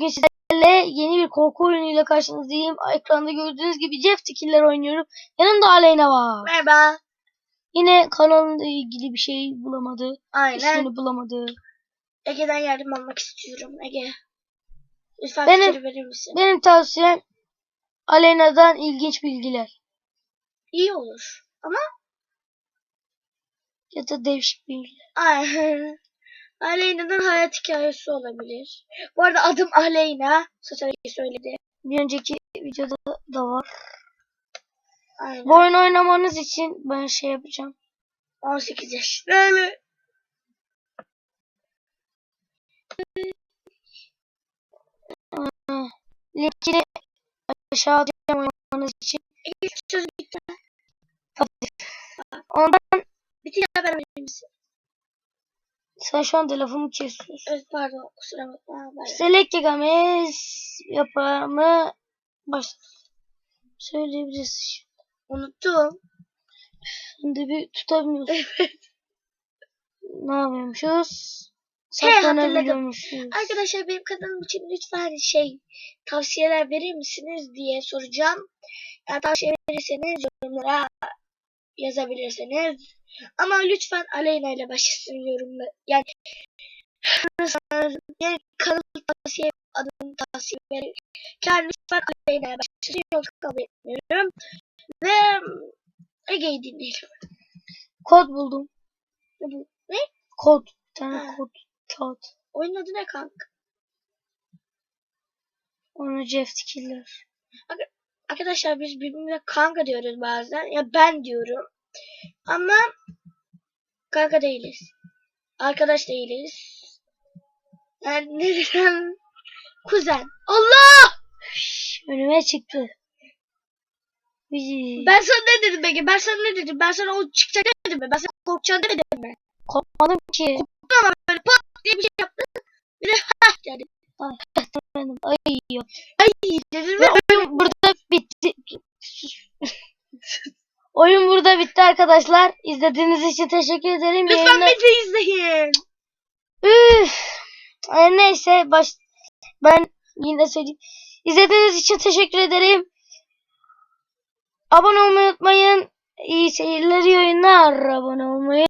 Bugün sizlerle yeni bir korku oyunuyla karşınızdayım. Ekranda gördüğünüz gibi Jeff Tikiller oynuyorum. Yanımda Aleyna var. Merhaba. Yine kanalımla ilgili bir şey bulamadı. Aynen. İsmini bulamadı. Ege'den yardım almak istiyorum. Ege. Lütfen Benim- fikir verir misin? Benim tavsiyem Aleyna'dan ilginç bilgiler. İyi olur. Ama Ya da değişik bilgiler. Aynen. Aleyna'nın hayat hikayesi olabilir. Bu arada adım Aleyna. Sosyal söyledi. Bir önceki videoda da var. Aynen. Bu oyunu oynamanız için ben şey yapacağım. 18 yaşlarım. Linkini aşağı atacağım oynamanız için. Ege söz bitti. Ondan Bitti ya ben verir misin? Sen şu an telefonu kesiyorsun. Evet pardon kusura bakma. Ben... Select Games yapımı başla. Söyleyebilirsin. Unuttum. Şimdi bir tutamıyorsun. ne yapıyormuşuz? He, hatırladım. Saklanabiliyormuşuz. Arkadaşlar benim kanalım için lütfen şey tavsiyeler verir misiniz diye soracağım. Yani tavsiye verirseniz yorumlara yazabilirsiniz. Ama lütfen Aleyna ile başlasın yorumda. Yani yani kanal tavsiye adını tavsiye verir. Yani lütfen Aleyna ile başlasın yoksa kabul etmiyorum. Ve Ege'yi dinleyelim. Kod buldum. Ne bu? Ne? Kod. Bir tane Ha. kod. Kağıt. Oyunun adı ne kanka? Onu Jeff Killer. Arkadaşlar biz birbirimize kanka diyoruz bazen. Ya ben diyorum. Ama kanka değiliz. Arkadaş değiliz. Yani ne desem kuzen. Allah! Şş, Önüme çıktı. Ben sana ne dedim peki? Ben sana ne dedim? Ben sana o çıkacak dedim mi? Ben sana korkacağını demedim mi? Korkmadım ki. Ama böyle pat diye bir şey yaptı. Bir de ha dedi. Efendim, Ay yiyor. Ay dedim Ve oyun burada bitti arkadaşlar. İzlediğiniz için teşekkür ederim. lütfen beni de izleyin. Üf. Ay, neyse baş ben yine söyleyeyim. İzlediğiniz için teşekkür ederim. Abone olmayı unutmayın. İyi seyirler, iyi oyunlar. Abone olmayı